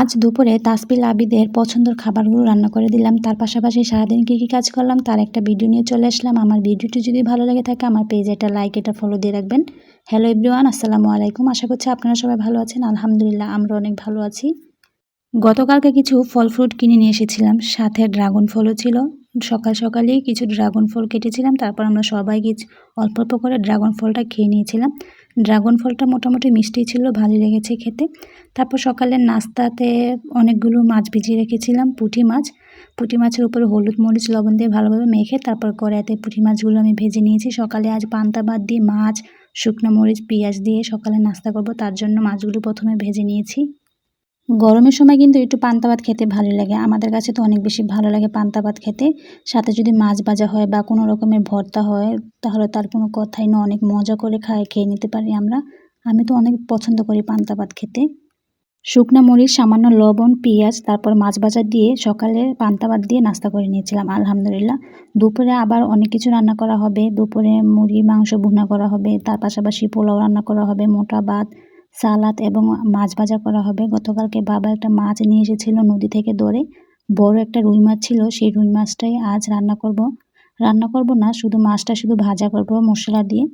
আজ দুপুরে তাসপিল আবিদের পছন্দের খাবারগুলো রান্না করে দিলাম। তার পাশাপাশি সারাদিন কী কী কাজ করলাম তার একটা ভিডিও নিয়ে চলে আসলাম। আমার ভিডিওটি যদি ভালো লেগে থাকে আমার পেজে একটা লাইক এটা ফলো দিয়ে রাখবেন। হ্যালো এভরিওয়ান আসসালামু আলাইকুম। আশা করছি আপনারা সবাই ভালো আছেন। আলহামদুলিল্লাহ, আমরা অনেক ভালো আছি। গতকালকে কিছু ফল ফ্রুট কিনে নিয়ে এসেছিলাম। সাথে ড্রাগন ফলও ছিল। সকাল সকালেই কিছু ড্রাগন ফল কেটেছিলাম। তারপর আমরা সবাই কিছু অল্প অল্প করে ড্রাগন ফলটা খেয়ে নিয়েছিলাম। ড্রাগন ফলটা মোটামুটি মিষ্টি ছিল ভালো লেগেছে খেতে। তারপর সকালের নাস্তাতে অনেকগুলো মাছ ভিজিয়ে রেখেছিলাম, পুঁটি মাছ। পুঁটি মাছের উপরে হলুদ, মরিচ, লবণ দিয়ে ভালোভাবে মেখে তারপর কড়াইতে পুঁটি মাছগুলো আমি ভেজে নিয়েছি। সকালে আজ পান্তা বাদ দিয়ে মাছ, শুকনো মরিচ, পেঁয়াজ দিয়ে সকালে নাস্তা করব, তার জন্য মাছগুলো প্রথমে ভেজে নিয়েছি। গরমের সময় কিন্তু একটু পান্তা ভাত খেতে ভালো লাগে। আমাদের কাছে তো অনেক বেশি ভালো লাগে পান্তা ভাত খেতে। সাথে যদি মাছ ভাজা হয় বা কোনো রকমের ভর্তা হয়, তাহলে তার কোনো কথাই না অনেক মজা করে খায়, খেয়ে নিতে পারি আমরা। আমি তো অনেক পছন্দ করি পান্তা ভাত খেতে। শুকনো মরিচ, সামান্য লবণ, পেঁয়াজ, তারপর মাছ ভাজা দিয়ে সকালে পান্তা ভাত দিয়ে নাস্তা করে নিয়েছিলাম, আলহামদুলিল্লাহ। দুপুরে আবার অনেক কিছু রান্না করা হবে। দুপুরে মুরগি মাংস ভুনা করা হবে, তার পাশাপাশি পোলাও রান্না করা হবে, মোটা ভাত সালাদ এবং মাছ ভাজা করা হবে। গতকালকে বাবা একটা মাছ নিয়ে এসেছিল নদী থেকে ধরে। বড় একটা রুই মাছ ছিল, সেই রুই মাছটাই আজ রান্না করব। রান্না করব না, শুধু মাছটা শুধু ভাজা করব মশলা দিয়ে।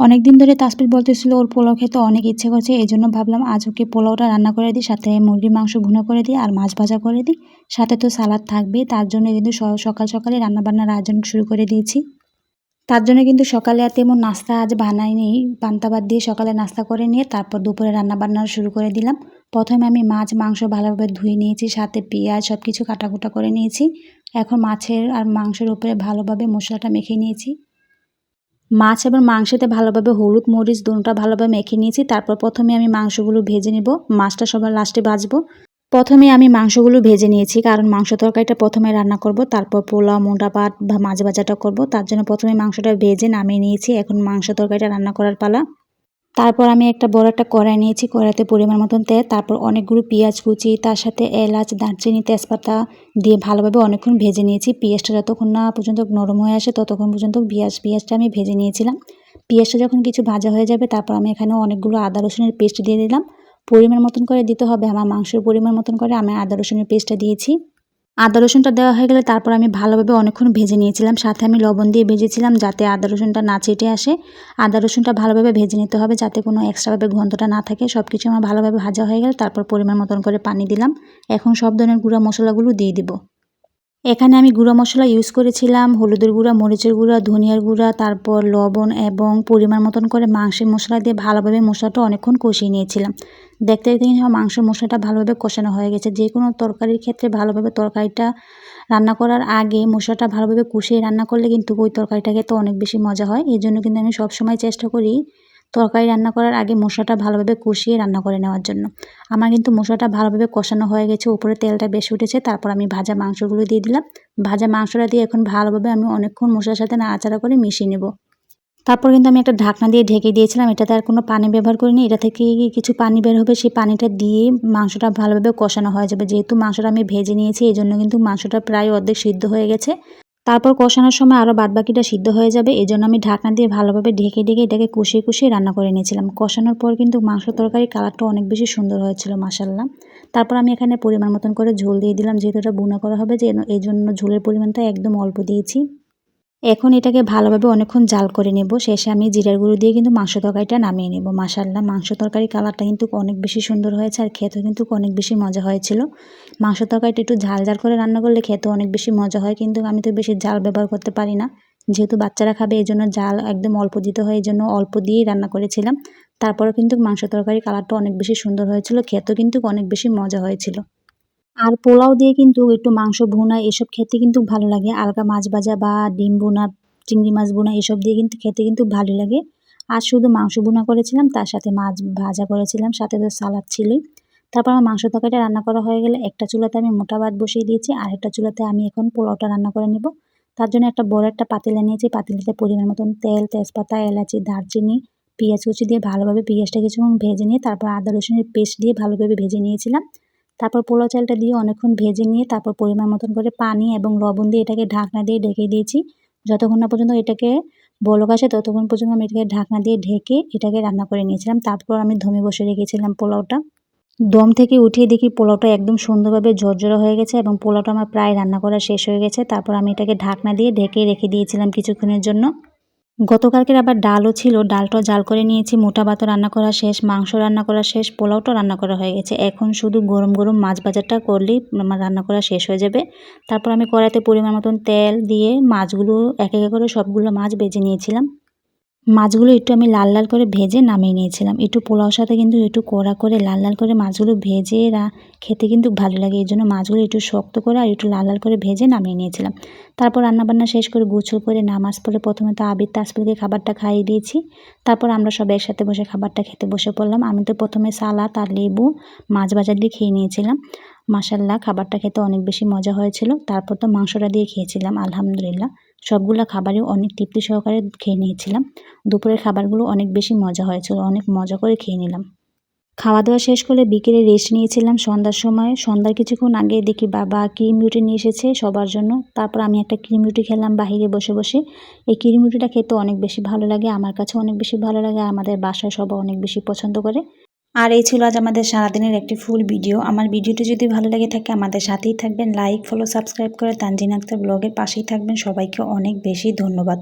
অনেক দিন ধরে তাসপির বলতেছিল, ওর পোলাও খেতে অনেক ইচ্ছে করছে এই জন্য ভাবলাম আজ ওকে পোলাওটা রান্না করে দিই, সাথে মুরগির মাংস ভুনা করে দিই আর মাছ ভাজা করে দিই। সাথে তো সালাদ থাকবেই, তার জন্য কিন্তু সকাল সকালে রান্নাবান্নার আয়োজন শুরু করে দিয়েছি। তার জন্য কিন্তু সকালে আর তেমন নাস্তা আজ বানাইনি। পান্তা ভাত দিয়ে সকালে নাস্তা করে নিয়ে তারপর দুপুরে রান্নাবান্না শুরু করে দিলাম। প্রথমে আমি মাছ, মাংস ভালোভাবে ধুয়ে নিয়েছি, সাথে পেঁয়াজ সব কিছু কাটাকুটা করে নিয়েছি। এখন মাছের আর মাংসের উপরে ভালোভাবে মশলাটা মেখে নিয়েছি। মাছ এবং মাংসতে ভালোভাবে হলুদ মরিচ, দুটা ভালোভাবে মেখে নিয়েছি। তারপর প্রথমে আমি মাংসগুলো ভেজে নেব। মাছটা সবার লাস্টে ভাজবো। প্রথমে আমি মাংসগুলো ভেজে নিয়েছি, কারণ মাংস তরকারিটা প্রথমে রান্না করব, তারপর পোলাও মোটা পাট বা মাছ ভাজাটা করব। তার জন্য প্রথমে মাংসটা ভেজে নামিয়ে নিয়েছি, এখন মাংস তরকারিটা রান্না করার পালা। তারপর আমি একটা বড় একটা কড়াই নিয়েছি, কড়াইতে পরিমাণ মতন তেল, তারপর অনেকগুলো পেঁয়াজ কুচি, তার সাথে এলাচ, দারচিনি, তেজপাতা দিয়ে ভালোভাবে অনেকক্ষণ ভেজে নিয়েছি। পেঁয়াজটা যতক্ষণ না পর্যন্ত নরম হয়ে আসে, ততক্ষণ পর্যন্ত পেঁয়াজ, পেঁয়াজটা আমি ভেজে নিয়েছিলাম। পেঁয়াজটা যখন কিছু ভাজা হয়ে যাবে, তারপর আমি এখানে অনেকগুলো আদা রসুনের পেস্ট দিয়ে দিলাম। পরিমাণ মতন করে দিতে হবে, আমার মাংসের পরিমাণ মতন করে আমি আদা রসুনের পেস্টটা দিয়েছি। আদা রসুনটা দেওয়া হয়ে গেলে তারপর আমি ভালোভাবে অনেকক্ষণ ভেজে নিয়েছিলাম, সাথে আমি লবণ দিয়ে ভেজেছিলাম যাতে আদা রসুনটা না চেটে আসে। আদা রসুনটা ভালোভাবে ভেজে নিতে হবে যাতে কোনো এক্সট্রাভাবে গন্ধটা না থাকে সব কিছু আমার ভালোভাবে ভাজা হয়ে গেলে তারপর পরিমাণ মতন করে পানি দিলাম। এখন সব ধরনের গুঁড়া মশলাগুলো দিয়ে দিব। এখানে আমি গুঁড়া মশলা ইউজ করেছিলাম, হলুদের গুঁড়া, মরিচের গুঁড়া, ধনিয়ার গুঁড়া, তারপর লবণ এবং পরিমাণ মতন করে মাংসের মশলা দিয়ে ভালোভাবে মশলাটা অনেকক্ষণ কষিয়ে নিয়েছিলাম। দেখতে দেখতে কিন্তু মাংসের মশলাটা ভালোভাবে কষানো হয়ে গেছে। যে কোনো তরকারির ক্ষেত্রে ভালোভাবে তরকারিটা রান্না করার আগে মশলাটা ভালোভাবে কষিয়ে রান্না করলে কিন্তু ওই তরকারিটা খেতে অনেক বেশি মজা হয়। এই জন্য কিন্তু আমি সবসময় চেষ্টা করি তরকারি রান্না করার আগে মশলাটা ভালোভাবে কষিয়ে রান্না করে নেওয়ার জন্য। আমার কিন্তু মশলাটা ভালোভাবে কষানো হয়ে গেছে, উপরে তেলটা বেশি উঠেছে, তারপর আমি ভাজা মাংসগুলো দিয়ে দিলাম। ভাজা মাংসটা দিয়ে এখন ভালোভাবে আমি অনেকক্ষণ মশলার সাথে নাড়াচাড়া করে মিশিয়ে নেব। তারপর কিন্তু আমি একটা ঢাকনা দিয়ে ঢেকে দিয়েছিলাম, এটাতে আর কোনো পানি ব্যবহার করিনি। এটা থেকে কিছু পানি বের হবে, সেই পানিটা দিয়ে মাংসটা ভালোভাবে কষানো হয়ে যাবে। যেহেতু মাংসটা আমি ভেজে নিয়েছি এই জন্য কিন্তু মাংসটা প্রায় অর্ধেক সিদ্ধ হয়ে গেছে। তারপর কষানোর সময় আরও বাদবাকিটা সিদ্ধ হয়ে যাবে এই জন্য আমি ঢাকনা দিয়ে ভালোভাবে ঢেকে ঢেকে এটাকে কষিয়ে কষিয়ে রান্না করে নিয়েছিলাম। কষানোর পর কিন্তু মাংস তরকারির কালারটা অনেক বেশি সুন্দর হয়েছিল মাসাল্লাহ তারপর আমি এখানে পরিমাণ মতন করে ঝোল দিয়ে দিলাম, যেহেতু এটা বুনা করা হবে যে এই জন্য ঝোলের পরিমাণটা একদম অল্প দিয়েছি। এখন এটাকে ভালোভাবে অনেকক্ষণ জাল করে নেব। শেষে আমি জিরার গুঁড়ো দিয়ে কিন্তু মাংস তরকারিটা নামিয়ে নেব। মাসাল্লাহ মাংস তরকারি কালারটা কিন্তু অনেক বেশি সুন্দর হয়েছে আর খেতেও কিন্তু অনেক বেশি মজা হয়েছিল। মাংস তরকারিটা একটু ঝাল ঝাল করে রান্না করলে খেতে অনেক বেশি মজা হয়, কিন্তু আমি তো বেশি জাল ব্যবহার করতে পারি না। যেহেতু বাচ্চারা খাবে এই জন্য জাল একদম অল্প দিতে হয় এই জন্য অল্প দিয়েই রান্না করেছিলাম। তারপরে কিন্তু মাংস তরকারি কালারটা অনেক বেশি সুন্দর হয়েছিল, খেতেও কিন্তু অনেক বেশি মজা হয়েছিল। আর পোলাও দিয়ে কিন্তু একটু মাংস ভুনা, এসব খেতে কিন্তু ভালো লাগে। আলগা মাছ ভাজা বা ডিম বোনা চিংড়ি মাছ বোনা এসব দিয়ে কিন্তু খেতে কিন্তু ভালো লাগে। আর শুধু মাংস বোনা করেছিলাম, তার সাথে মাছ ভাজা করেছিলাম, সাথে তো সালাদ ছিলই। তারপর আমার মাংস তরকারিটা রান্না করা হয়ে গেলে একটা চুলাতে আমি মোটা ভাত বসিয়ে দিয়েছি, আর একটা চুলাতে আমি এখন পোলাওটা রান্না করে নেব। তার জন্য একটা বড় একটা পাতিলা নিয়েছি পাতিলাতে পরিমাণ মতন তেল, তেজপাতা, এলাচি, দারচিনি, পেঁয়াজ কুচি দিয়ে ভালোভাবে পেঁয়াজটা কিছুক্ষণ ভেজে নিয়ে, তারপর আদা রসুনের পেস্ট দিয়ে ভালোভাবে ভেজে নিয়েছিলাম। তারপর পোলাও চালটা দিয়ে অনেকক্ষণ ভেজে নিয়ে তারপর পরিমাণ মতন করে পানি এবং লবণ দিয়ে এটাকে ঢাকনা দিয়ে ঢেকে দিয়েছি। যতক্ষণ না পর্যন্ত এটাকে বলক আসে, ততক্ষণ পর্যন্ত আমি এটাকে ঢাকনা দিয়ে ঢেকে এটাকে রান্না করে নিয়েছিলাম। তারপর আমি ধমে বসে রেখেছিলাম পোলাওটা। দম থেকে উঠিয়ে দেখি পোলাওটা একদম সুন্দরভাবে ঝরঝরা হয়ে গেছে এবং পোলাওটা আমার প্রায় রান্না করা শেষ হয়ে গেছে। তারপর আমি এটাকে ঢাকনা দিয়ে ঢেকে রেখে দিয়েছিলাম কিছুক্ষণের জন্য। গতকালকের আবার ডালও ছিল ডালটা জাল করে নিয়েছি, মোটা ভাতও রান্না করা শেষ, মাংস রান্না করা শেষ, পোলাওটাও রান্না করা হয়ে গেছে। এখন শুধু গরম গরম মাছ বাজারটা করলেই আমার রান্না করা শেষ হয়ে যাবে। তারপর আমি কড়াইতে পরিমাণ মতন তেল দিয়ে মাছগুলো, এক এক করে সবগুলো মাছ বেজে নিয়েছিলাম। মাছগুলো একটু আমি লাল লাল করে ভেজে নামিয়ে নিয়েছিলাম। একটু পোলাওর সাথে কিন্তু একটু কড়া করে, লাল লাল করে মাছগুলো ভেজে খেতে কিন্তু ভালো লাগে। এই জন্য মাছগুলো একটু শক্ত করে আর একটু লাল লাল করে ভেজে নামিয়ে নিয়েছিলাম। তারপর রান্নাবান্না শেষ করে গুছো করে নামাজ পড়ে প্রথমে তো আবির তাসপুরকে খাবারটা খাইয়ে দিয়েছি। তারপর আমরা সব একসাথে বসে খাবারটা খেতে বসে পড়লাম। আমি তো প্রথমে সালাদ আর লেবু, মাছ বাজার দিয়ে খেয়ে নিয়েছিলাম। মাসাল্লাহ খাবারটা খেতে অনেক বেশি মজা হয়েছিল। তারপর তো মাংসটা দিয়ে খেয়েছিলাম, আলহামদুলিল্লাহ। সবগুলো খাবারই অনেক তৃপ্তি সহকারে খেয়ে নিয়েছিলাম। দুপুরের খাবারগুলো অনেক বেশি মজা হয়েছিল, অনেক মজা করে খেয়ে নিলাম। খাওয়া দাওয়া শেষ করে বিকেলে রেস্ট নিয়েছিলাম। সন্ধ্যার সময়, সন্ধ্যার কিছুক্ষণ আগে দেখি বাবা ক্রিম রুটি নিয়ে এসেছে সবার জন্য। তারপর আমি একটা ক্রিম রুটি খেলাম বাহিরে বসে বসে। এই ক্রিম রুটিটা খেতে অনেক বেশি ভালো লাগে, আমার কাছে অনেক বেশি ভালো লাগে, আমাদের বাসায় সবাই অনেক বেশি পছন্দ করে। আর এই ছিল আজ আমাদের সারাদিনের একটি ফুল ভিডিও আমার ভিডিওটি যদি ভালো লাগে থাকে, আমাদের সাথেই থাকবেন। লাইক ফলো সাবস্ক্রাইব করে তানজিন আক্তার ব্লগের পাশেই থাকবেন। সবাইকে অনেক বেশি ধন্যবাদ।